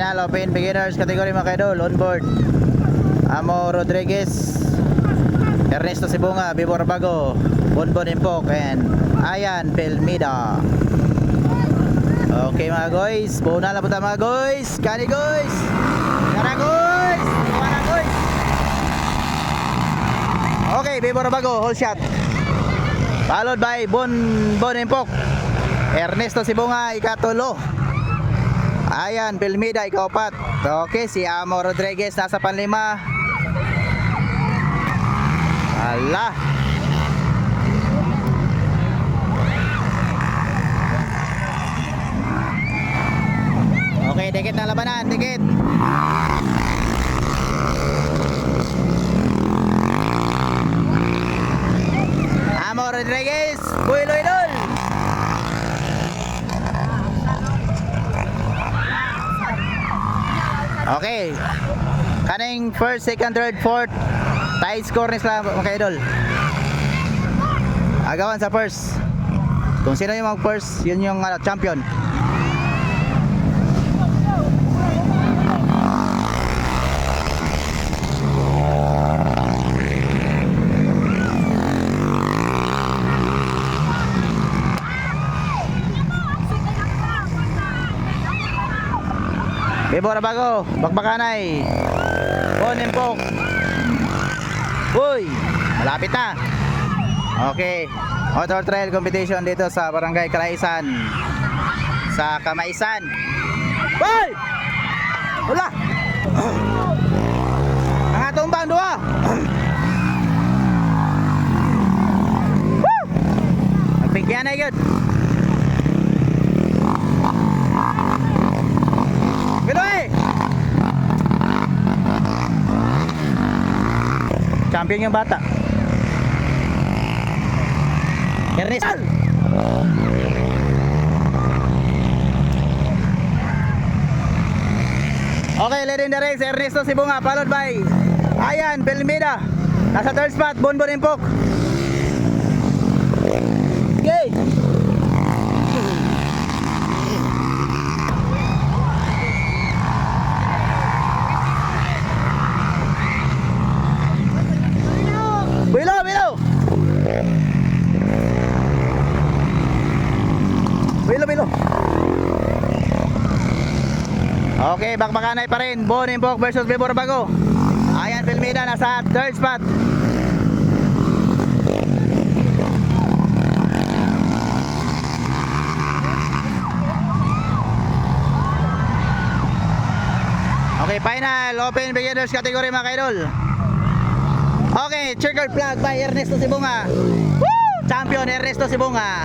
Final Open Beginners category mga kaidol. On board. Amo Rodriguez. Ernesto Sibunga, Bibor Bago, Bonbon Impok, and Ayan Pelmida. Okay mga guys, buo na lang po tayo mga guys. Kani guys! Tara guys! Tara guys! Okay, Bibor Bago, whole shot. Followed by Bon Bon Impok. Ernesto Sibunga, ikatulo. Ayan, Pelmida, ikapat. Okay, si Amo Rodriguez nasa panlima. Ala. Okay, dikit na labanan, dikit. Amo Rodriguez, Builo Idol. Okay. Kaning first, second, third, fourth. Tie score ni sila mga idol. Agawan sa first. Kung sino yung mag first, yun yung ano, champion. Bebora bago, bakbakanay. Bonimpok. Uy, malapit na. Okay. Motor trail competition dito sa Barangay Kalaisan. Sa Kamaisan. Hoy! Wala! Ang atong bang duwa! Woo! Na yun. Champion yung bata. Ernesto! Okay, the race, Ernesto Sibunga, followed by Ayan, Belmida. Nasa third spot, Bonbon Impok. Okay, bakbakanay pa rin. Bonimbok versus Bebor Bago. Ayan, Pilmida nasa third spot. Okay, final. Open beginners category mga kaidol. Okay, checkered flag by Ernesto Sibunga. Woo! Champion Ernesto Sibunga.